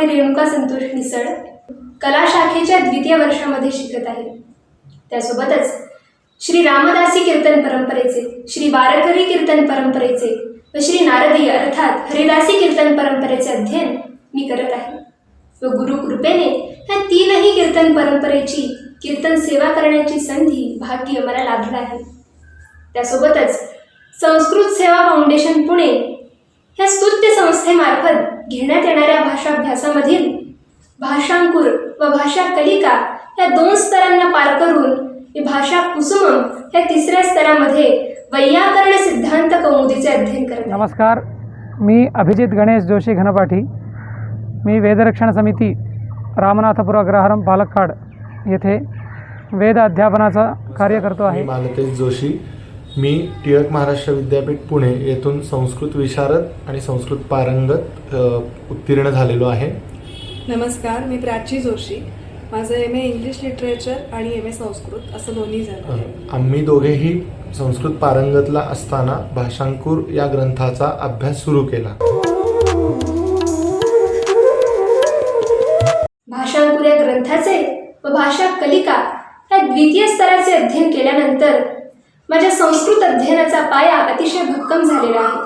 आणि रेणुका संतोष मिसळ कला शाखेच्या द्वितीय वर्षामध्ये शिकत आहे. त्यासोबतच श्री रामदासी कीर्तन परंपरेचे श्री वारकरी कीर्तन परंपरेचे व श्री नारदीय अर्थात हरिदासी कीर्तन परंपरेचे अध्ययन मी करत आहे. व गुरु कृपेने ह्या तीनही कीर्तन परंपरेची कीर्तन सेवा करण्याची संधी भाग्य मला लाभलं आहे. त्यासोबतच संस्कृत सेवा फाउंडेशन पुणे ह्या स्तुत्य संस्थेमार्फत घेण्यात येणाऱ्या भाषाभ्यासामधील भाषांकुर व भाषा कलिका या दोन स्तरांना पार करून ही भाषा कुसुमम या तिसऱ्या स्तरामध्ये वैयाकरण सिद्धांत कौमुदीचे अध्ययन करत आहे. नमस्कार. मी अभिजित गणेश जोशी घनपाठी. मी वेदरक्षण समिती रामनाथपुर अग्रहारम पालक्काड येथे वेद अध्यापनाचं कार्य करतो मी आहे मालतेश जोशी. मी टिळक महाराष्ट्र विद्यापीठ पुणे येथून संस्कृत विशारद आणि संस्कृत पारंगत उत्तीर्ण झालेलो आहे. नमस्कार मी प्राची जोशी. माझं एम ए इंग्लिश लिटरेचर आणि एम ए संस्कृत असं दोन्ही झालं आम्ही दोघेही संस्कृत पारंगतला असताना भाषांकुर या ग्रंथाचा अभ्यास सुरू केला. भाषांकुर या ग्रंथाचे व भाषा कलिका या द्वितीय स्तराचे अध्ययन केल्यानंतर माझ्या संस्कृत अध्ययनाचा पाया अतिशय भक्कम झालेला आहे.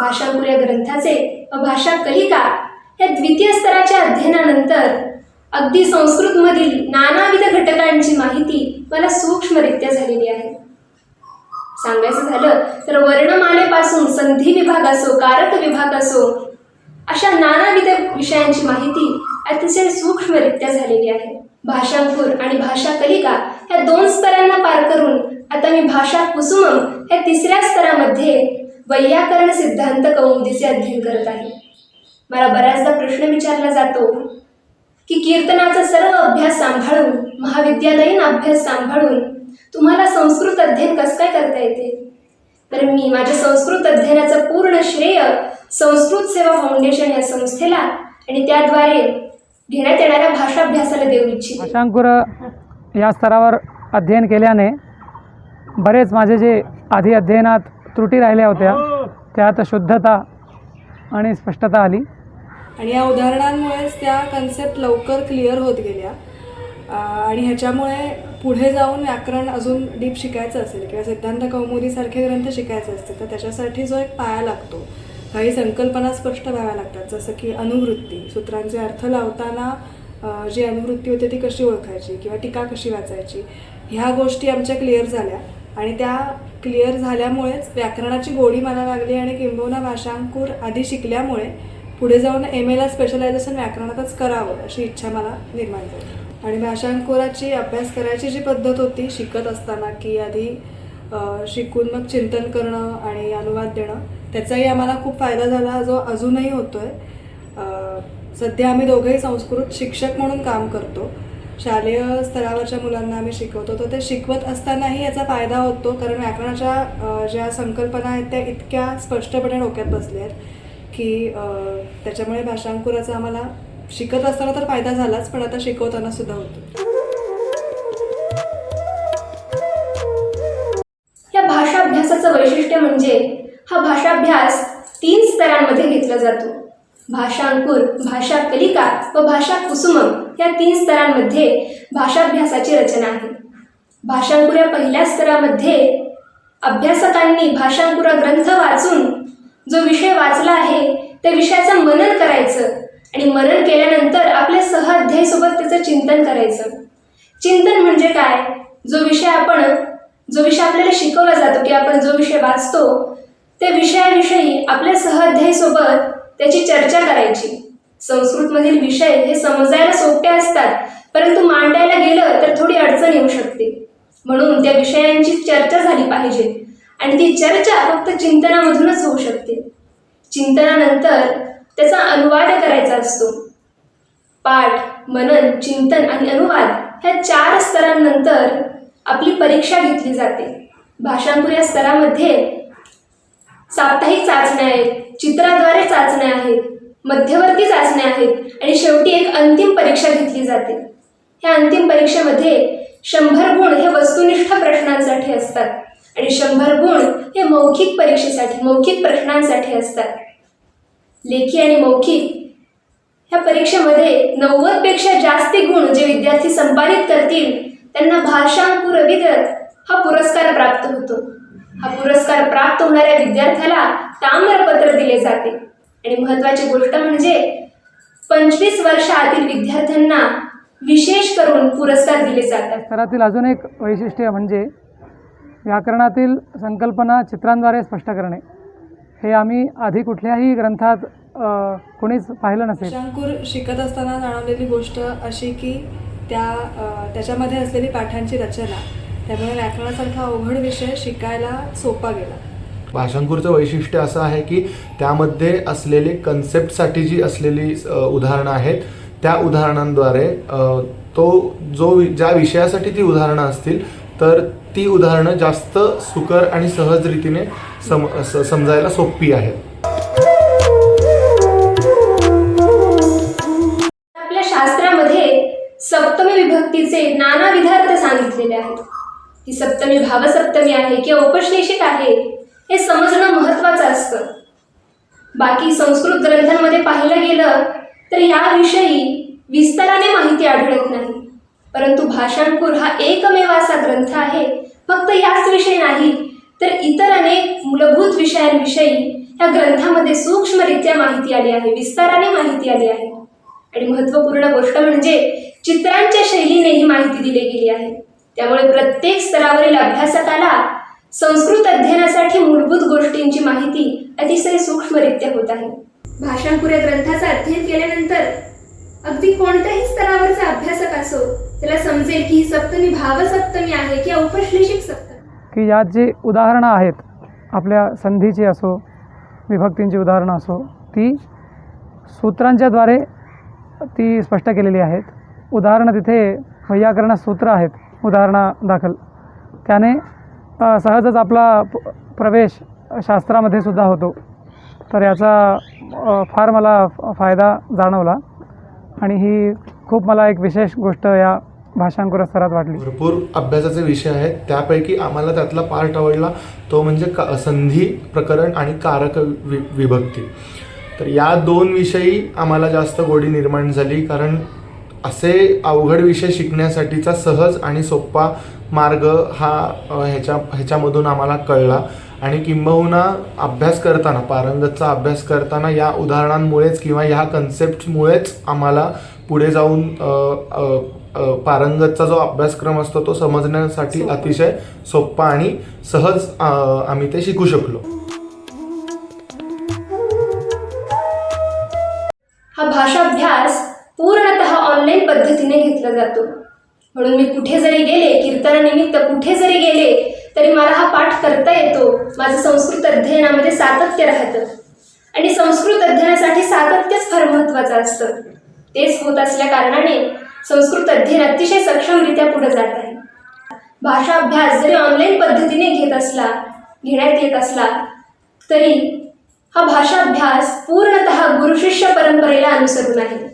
भाषांकुर या ग्रंथाचे व भाषा कलिका या द्वितीय स्तराच्या अध्ययनानंतर अगदी संस्कृतमधील नानाविध घटकांची माहिती मला सूक्ष्मरित्या झालेली आहे. सांगायचं झालं तर वर्णमालेपासून संधी विभाग असो कारक विभाग असो अशा नानाविध विषयांची माहिती अतिशय सूक्ष्मरित्या झालेली आहे. भाषांकुर आणि भाषा कलिका ह्या दोन स्तरांना पार करून आता मी भाषा कुसुमम ह्या तिसऱ्या स्तरामध्ये वैयाकरण सिद्धांत कौमुदीचे अध्ययन करत आहे. मला बऱ्याचदा प्रश्न विचारला जातो की कीर्तनाचा सर्व अभ्यास सांभाळून महाविद्यालयीन अभ्यास सांभाळून तुम्हाला संस्कृत अध्ययन कसं काय करता येते? तर मी माझ्या संस्कृत अध्ययनाचं पूर्ण श्रेय संस्कृत सेवा फाउंडेशन या संस्थेला आणि त्याद्वारे घेण्यात येणाऱ्या भाषाभ्यासाला देऊ इच्छिते. भाषांकुर या स्तरावर अध्ययन केल्याने बरेच माझे जे आधी अध्ययनात त्रुटी राहिल्या होत्या त्यात शुद्धता आणि स्पष्टता आली. आणि या उदाहरणांमुळेच त्या कन्सेप्ट लवकर क्लिअर होत गेल्या. आणि ह्याच्यामुळे पुढे जाऊन व्याकरण अजून डीप शिकायचं असेल किंवा सिद्धांत कौमुदीसारखे ग्रंथ शिकायचे असतील तर त्याच्यासाठी जो एक पाया लागतो. काही संकल्पना स्पष्ट व्हाव्या लागतात जसं की अनुवृत्ती. सूत्रांचे अर्थ लावताना जी अनुवृत्ती होते ती कशी ओळखायची किंवा टीका कशी वाचायची ह्या गोष्टी आमच्या क्लिअर झाल्या. आणि त्या क्लिअर झाल्यामुळेच व्याकरणाची गोडी मला लागली आणि किंबहुना भाषांकुर आधी शिकल्यामुळे पुढे जाऊन एम एला स्पेशलायझेशन व्याकरणातच करावं अशी इच्छा मला निर्माण झाली. आणि भाषांकुराची अभ्यास करायची जी पद्धत होती शिकत असताना की आधी शिकून मग चिंतन करणं आणि अनुवाद देणं त्याचाही आम्हाला खूप फायदा झाला. जो अजूनही होतोय सध्या आम्ही दोघेही संस्कृत शिक्षक म्हणून काम करतो. शालेय स्तरावरच्या मुलांना आम्ही शिकवतो. तर ते शिकवत असतानाही याचा फायदा होतो. कारण व्याकरणाच्या ज्या संकल्पना आहेत त्या इतक्या स्पष्टपणे डोक्यात बसल्या आहेत की त्याच्यामुळे भाषांकुराचा आम्हाला शिकत असताना तर फायदा झालाच पण आता शिकवताना सुद्धा होतो. या भाषाभ्यासाचं वैशिष्ट्य म्हणजे हा भाषाभ्यास तीन स्तरांमध्ये घेतला जातो. भाषांकुर भाषा कलिका व भाषा कुसुमम या तीन स्तरांमध्ये भाषाभ्यासाची रचना आहे. भाषांकुर या पहिल्या स्तरामध्ये अभ्यासकांनी भाषांकुरा ग्रंथ वाचून जो विषय वाचला आहे त्या विषयाचं मनन करायचं आणि मनन केल्यानंतर आपल्या सहअध्यायीसोबत त्याचं चिंतन करायचं. चिंतन म्हणजे काय? जो विषय आपण जो विषय आपल्याला शिकवला जातो की आपण जो विषय वाचतो त्या विषयाविषयी आपल्या सहअध्यायीसोबत त्याची चर्चा करायची. संस्कृतमधील विषय हे समजायला सोपे असतात परंतु मांडायला गेलं तर थोडी अडचण येऊ शकते. म्हणून त्या विषयांची चर्चा झाली पाहिजे आणि ती चर्चा फक्त चिंतनामधूनच होऊ शकते. चिंतनानंतर त्याचा अनुवाद करायचा असतो. पाठ मनन चिंतन आणि अनुवाद ह्या चार स्तरांनंतर आपली परीक्षा घेतली जाते. भाषांकुर या स्तरामध्ये साप्ताहिक चाचण्या आहेत चित्राद्वारे चाचण्या आहेत मध्यवर्ती चाचण्या आहेत आणि शेवटी एक अंतिम परीक्षा घेतली जाते. ह्या अंतिम परीक्षेमध्ये शंभर गुण हे वस्तुनिष्ठ प्रश्नांसाठी असतात आणि शंभर गुण हे मौखिक परीक्षेसाठी मौखिक प्रश्नांसाठी असतात. लेखी आणि मौखिक ह्या परीक्षेमध्ये नव्वदपेक्षा जास्त गुण जे विद्यार्थी संपादित करतील त्यांना भाषांकुर विदत हा पुरस्कार प्राप्त होतो. हा पुरस्कार प्राप्त होणाऱ्या विद्यार्थ्याला ताम्रपत्र दिले जाते. आणि महत्त्वाची गोष्ट म्हणजे पंचवीस वर्षातील विद्यार्थ्यांना विशेष करून पुरस्कार दिले जातात. स्तरातील अजून एक वैशिष्ट्य म्हणजे व्याकरणातील संकल्पना चित्रांद्वारे स्पष्ट करणे. हे आम्ही आधी कुठल्याही ग्रंथात कोणीच पाहिलं नसेल. भाषांकुर शिकत असताना जाणवलेली गोष्ट अशी की त्या त्याच्यामध्ये असलेली पाठांची रचना त्यामुळे व्याकरणासारखा अवघड विषय शिकायला सोपा गेला. भाषांकुरचं वैशिष्ट्य असं आहे की त्यामध्ये असलेले कन्सेप्टसाठी जी असलेली उदाहरणं आहेत त्या उदाहरणांद्वारे तो जो वि- ज्या विषयासाठी ती उदाहरणं असतील तर ती उदाहरणं जास्त सुकर आणि सहज रीतीने सम समजायला सोपी आहेत. आपल्या शास्त्रामध्ये सप्तमी विभक्तीचे नाना विधार्थ सांगितलेले आहेत. ही सप्तमी भावसप्तमी आहे किंवा उपश्लेषिक आहे हे समजणं महत्त्वाचं असतं. बाकी संस्कृत ग्रंथांमध्ये पाहिलं गेलं तर याविषयी विस्ताराने माहिती आढळत नाही. परंतु भाषांकुर हा एकमेव असा ग्रंथ आहे फक्त याच विषयी नाही तर इतर अनेक मूलभूत विषयांविषयी या ग्रंथामध्ये सूक्ष्मरित्या माहिती आली आहे विस्ताराने माहिती आली आहे. आणि महत्त्वपूर्ण गोष्ट म्हणजे चित्रांच्या शैलीने ही माहिती दिली गेली आहे. त्यामुळे प्रत्येक स्तरावरील अभ्यासकाला संस्कृत अध्ययनासाठी मूलभूत गोष्टींची माहिती अतिशय सूक्ष्मरित्या होत आहे. भाषांपुऱ्या ग्रंथाचं अध्ययन केल्यानंतर अगदी कोणत्याही स्तरावरचा अभ्यासक असो त्याला समजेल की ही सप्तमी भावसप्तमी आहे किंवा उपश्लेषिक सप्तमी. की यात जी उदाहरणं आहेत आपल्या संधीची असो विभक्तींची उदाहरणं असो ती सूत्रांच्याद्वारे ती स्पष्ट केलेली आहेत. उदाहरणं तिथे वैयाकरणात सूत्र आहेत. उदाहरणादाखल त्याने सहजच आपला प- प्रवेश शास्त्रामध्ये सुद्धा होतो. तर याचा फार मला फ- फायदा जाणवला आणि ही खूप मला एक विशेष गोष्ट या भाषांकुर स्तरात वाटली. भरपूर अभ्यासाचे विषय आहेत. त्यापैकी आम्हाला त्यातला पार्ट आवडला. तो म्हणजे का संधी प्रकरण आणि कारक वि विभक्ती. तर या दोन विषयी आम्हाला जास्त गोडी निर्माण झाली. कारण असे अवघड विषय शिकण्यासाठीचा सहज आणि सोपा मार्ग हा ह्याच्या ह्याच्यामधून आम्हाला कळला. आणि किंबहुना अभ्यास करताना पारंगतचा अभ्यास करताना या उदाहरणांमुळेच किंवा ह्या कन्सेप्टमुळेच आम्हाला पुढे जाऊन अ, अ, अ, पारंगतचा जो अभ्यासक्रम असतो तो समजण्यासाठी अतिशय सोपा आणि सहज अ, आम्ही ते शिकू शकलो. हा पूर्णतः ऑनलाईन पद्धतीने घेतला जातो. म्हणून मी कुठे जरी गेले कीर्तनानिमित्त कुठे जरी गेले तरी मला हा पाठ करता येतो. माझं संस्कृत अध्ययनामध्ये सातत्य राहतं. आणि संस्कृत अध्ययनासाठी सातत्यच फार महत्त्वाचं असतं. तेच होत असल्या कारणाने संस्कृत अध्ययन अतिशय सक्षमरित्या पुढे जात आहे. भाषा अभ्यास जरी ऑनलाईन पद्धतीने घेत असला घेण्यात येत असला तरी हा भाषाभ्यास पूर्णतः गुरुशिष्य परंपरेला अनुसरून आहे.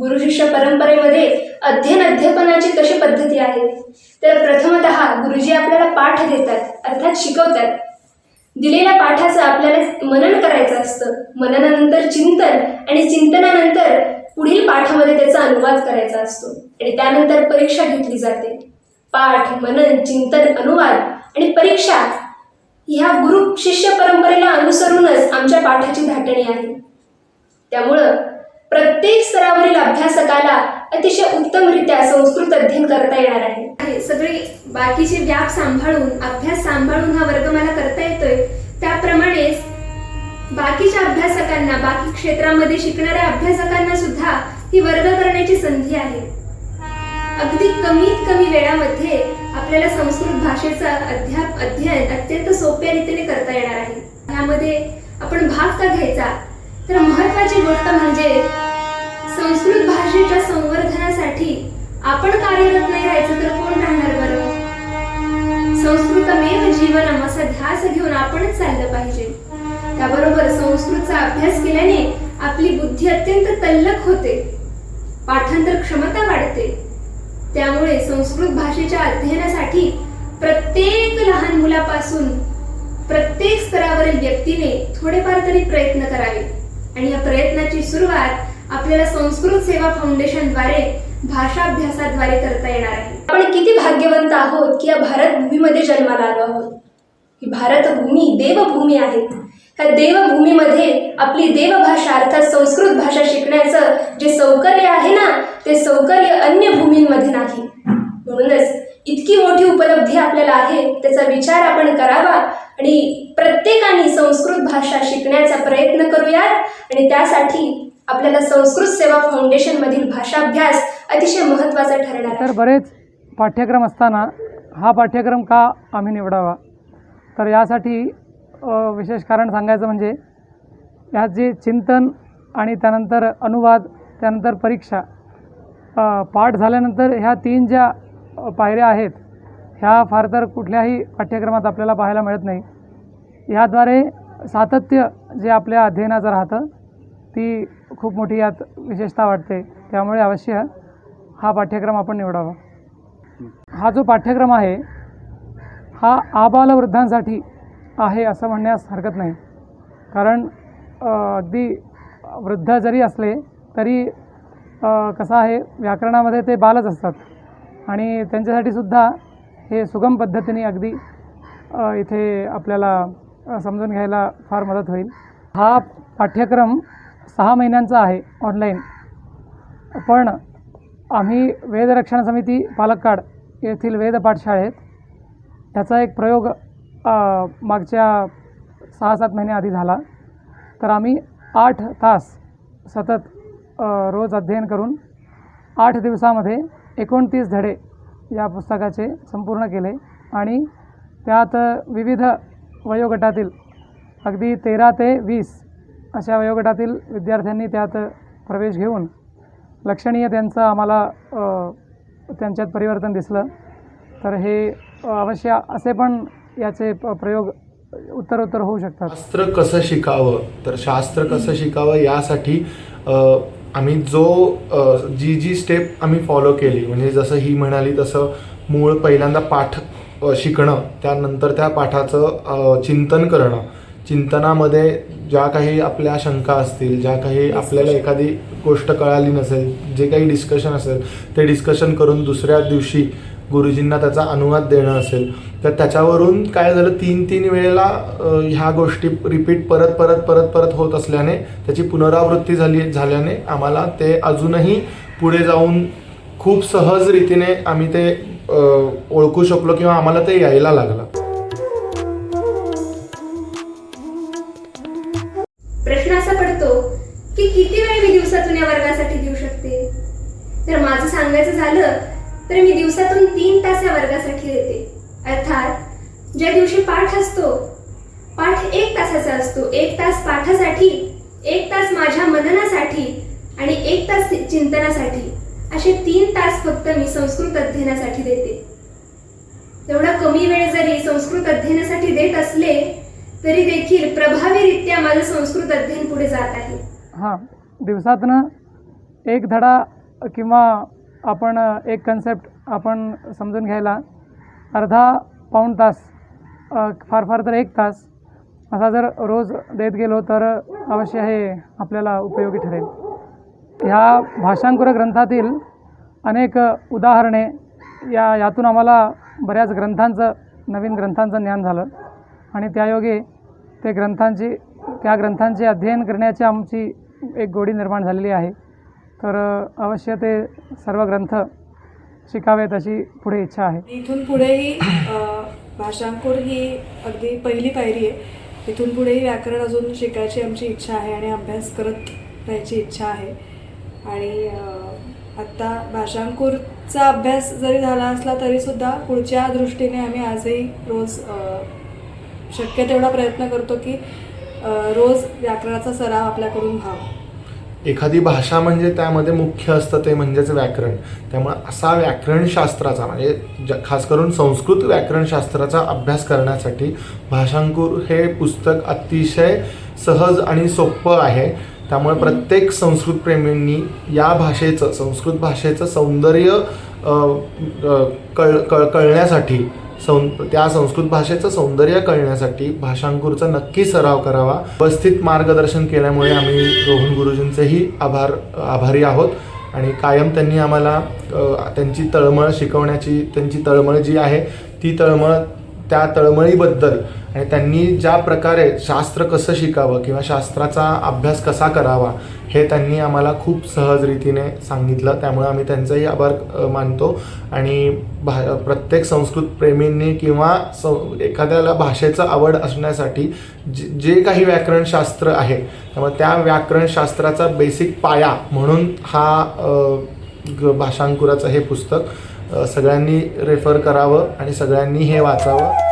गुरुशिष्य परंपरेमध्ये अध्ययन अध्यापनाची कशी पद्धती आहे? तर प्रथमत गुरुजी आपल्याला पाठ देतात अर्थात शिकवतात. दिलेल्या पाठाचं आपल्याला मनन करायचं असतं. मननानंतर चिंतन आणि चिंतनानंतर पुढील पाठामध्ये त्याचा अनुवाद करायचा असतो. आणि त्यानंतर परीक्षा घेतली जाते. पाठ मनन चिंतन अनुवाद आणि परीक्षा ह्या गुरु शिष्य परंपरेला अनुसरूनच आमच्या पाठाची धाटणी आहे. त्यामुळं प्रत्येक स्तरावरील अभ्यासकाला अतिशय उत्तमरित्या संस्कृत अध्ययन करता येणार आहे. सगळे बाकीचे व्याप सांभाळून अभ्यास सांभाळून हा वर्ग मला करता येतोय त्याप्रमाणेच बाकीच्या अभ्यासकांना बाकी क्षेत्रामध्ये शिकणाऱ्या अभ्यासकांना सुद्धा ही वर्ग करण्याची संधी आहे. अगदी कमीत कमी वेळामध्ये आपल्याला संस्कृत भाषेचा अध्याप अध्ययन अत्यंत सोप्या रीतीने करता येणार आहे. ह्यामध्ये आपण भाग का घ्यायचा? तर महत्वाची गोष्ट म्हणजे संस्कृत भाषेच्या संवर्धनासाठी आपण कार्यरत नाही राहायचं तर कोण राहणार बरं? संस्कृतमेव जीवनम असा ध्यास घेऊन आपणच चाललं पाहिजे. त्याबरोबर संस्कृतचा अभ्यास केल्याने आपली बुद्धी अत्यंत तल्लक होते. पाठांतर क्षमता वाढते. त्यामुळे संस्कृत भाषेच्या अध्ययनासाठी प्रत्येक लहान मुलापासून प्रत्येक स्तरावरील व्यक्तीने थोडेफार तरी प्रयत्न करावे. आणि या प्रयत्नाची सुरुवात आपल्याला संस्कृत सेवा फाउंडेशनद्वारे भाषाभ्यासाद्वारे करता येणार आहे. आपण किती भाग्यवंत आहोत की या भारत भूमीमध्ये जन्माला आलो आहोत? ही भारतभूमी देवभूमी आहे. ह्या देवभूमीमध्ये आपली देवभाषा अर्थात संस्कृत भाषा शिकण्याचं जे सौकर्य आहे ना ते सौकर्य अन्य भूमींमध्ये नाही. म्हणूनच इतकी मोठी उपलब्धी आपल्याला आहे त्याचा विचार आपण करावा आणि प्रत्येकाने संस्कृत भाषा शिकण्याचा प्रयत्न करूयात. आणि त्यासाठी आपल्याला संस्कृत सेवा फाउंडेशनमधील भाषाभ्यास अतिशय महत्त्वाचा ठरणार तर बरेच पाठ्यक्रम असताना हा पाठ्यक्रम का आम्ही निवडावा? तर यासाठी विशेष कारण सांगायचं म्हणजे यात जे चिंतन आणि त्यानंतर अनुवाद त्यानंतर परीक्षा पाठ झाल्यानंतर ह्या तीन ज्या पायऱ्या आहेत ह्या फार तर कुठल्याही पाठ्यक्रमात आपल्याला पाहायला मिळत नाही. ह्याद्वारे सातत्य जे आपल्या अध्ययनाचं राहतं ती खूप मोठी यात विशेषता वाटते. त्यामुळे अवश्य हा पाठ्यक्रम आपण निवडावा. हा जो पाठ्यक्रम आहे हा आबालवृद्धांसाठी आहे असं म्हणण्यास हरकत नाही. कारण अगदी वृद्ध जरी असले तरी कसं आहे व्याकरणामध्ये ते बालच असतात. आणि त्यांच्यासाठी सुद्धा हे सुगम पद्धतीने अगदी इथे आपल्याला समजून घ्यायला फार मदत होईल. हा पाठ्यक्रम सहा महिन्यांचा आहे ऑनलाईन. पण आम्ही वेदरक्षण समिती पालक्काड येथील वेद पाठशाळेत त्याचा एक प्रयोग मागच्या सहा सात महिन्याआधी झाला. तर आम्ही आठ तास सतत रोज अध्ययन करून आठ दिवसामध्ये एकोणतीस धडे या पुस्तकाचे संपूर्ण केले. आणि त्यात विविध वयोगटातील अगदी तेरा ते वीस अशा वयोगटातील विद्यार्थ्यांनी त्यात प्रवेश घेऊन लक्षणीय त्यांचं आम्हाला त्यांच्यात परिवर्तन दिसलं. तर हे अवश्य असे पण याचे प्रयोग उत्तरोत्तर होऊ शकतात. शास्त्र कसं शिकावं? तर शास्त्र कसं शिकावं? यासाठी आम्ही जो जी जी स्टेप आम्ही फॉलो केली म्हणजे जसं ही म्हणाली तसं मूळ पहिल्यांदा पाठ शिकणं त्यानंतर त्या पाठाचं चिंतन करणं. चिंतनामध्ये ज्या काही आपल्या शंका असतील ज्या काही आपल्याला एखादी गोष्ट कळाली नसेल जे काही डिस्कशन असेल ते डिस्कशन करून दुसऱ्या दिवशी गुरुजींना त्याचा अनुवाद देणं असेल तर त्याच्यावरून काय झालं तीन तीन वेळेला ह्या गोष्टी रिपीट परत परत परत परत होत असल्याने त्याची पुनरावृत्ती झाली झाल्याने आम्हाला ते अजूनही पुढे जाऊन खूप सहज रीतीने आम्ही ते ओळखू शकलो किंवा आम्हाला ते यायला लागलं. वर्गासाठी देते अर्थात ज्या दिवशी पाठ असतो पाठ एक तासाचा असतो. एक तास पाठासाठी एक तास माझ्या मननासाठी आणि एक तास चिंतनासाठी. असे तीन तास फक्त मी संस्कृत अध्ययनासाठी देते. एवढा कमी वेळ जरी संस्कृत अध्ययनासाठी देत असले तरी देखील प्रभावीरित्या माझं संस्कृत अध्ययन पुढे जात आहे. हां दिवसातनं एक धडा किंवा आपण एक कन्सेप्ट आपण समजून घ्यायला. अर्धा पाऊण तास फार फार तर एक तास असा जर रोज देत गेलो तर अवश्य हे आपल्याला उपयोगी ठरेल. ह्या भाषांकुर ग्रंथातील अनेक उदाहरणे या यातून आम्हाला बऱ्याच ग्रंथांचं नवीन ग्रंथांचं ज्ञान झालं. आणि त्यायोगे ते ग्रंथांची त्या ग्रंथांचे अध्ययन करण्याची आमची एक गोडी निर्माण झालेली आहे. तर अवश्य ते सर्व ग्रंथ शिकावेत अशी पुढे इच्छा आहे. इथून पुढेही भाषांकुर ही अगदी पहिली पायरी आहे. इथून पुढेही व्याकरण अजून शिकायची आमची इच्छा आहे आणि अभ्यास करत राहायची इच्छा आहे. आणि आत्ता भाषांकुरचा अभ्यास जरी झाला असला तरीसुद्धा पुढच्या दृष्टीने आम्ही आजही रोज शक्य तेवढा प्रयत्न करतो की रोज व्याकरणाचा सराव आपल्याकडून व्हावा. एखादी भाषा म्हणजे त्यामध्ये मुख्य असतं ते म्हणजेच व्याकरण. त्यामुळे असा व्याकरणशास्त्राचा म्हणजे ज- खास करून संस्कृत व्याकरणशास्त्राचा अभ्यास करण्यासाठी भाषांकुर हे पुस्तक अतिशय सहज आणि सोपं आहे. त्यामुळे प्रत्येक संस्कृतप्रेमींनी या भाषेचं संस्कृत भाषेचं सौंदर्य कळ कळ कळण्यासाठी सौ त्या संस्कृत भाषेचं सौंदर्य कळण्यासाठी भाषांकुरचा नक्की सराव करावा. उपस्थित मार्गदर्शन केल्यामुळे आम्ही रोहन गुरुजींचेही आभार आभारी आहोत. आणि कायम त्यांनी आम्हाला त्यांची तळमळ शिकवण्याची त्यांची तळमळ जी आहे ती तळमळ त्या तळमळीबद्दल. आणि त्यांनी ज्या प्रकारे शास्त्र कसं शिकावं किंवा शास्त्राचा अभ्यास कसा करावा हे त्यांनी आम्हाला खूप सहज रीतीने सांगितलं. त्यामुळे आम्ही त्यांचाही आभार मानतो. आणि भा प्रत्येक संस्कृत प्रेमींनी किंवा स एखाद्याला भाषेचं आवड असण्यासाठी जे जे काही व्याकरणशास्त्र आहे त्यामुळे त्या व्याकरणशास्त्राचा बेसिक पाया म्हणून हा भाषांकुराचं हे पुस्तक सगळ्यांनी रेफर करावं आणि सगळ्यांनी हे वाचावं.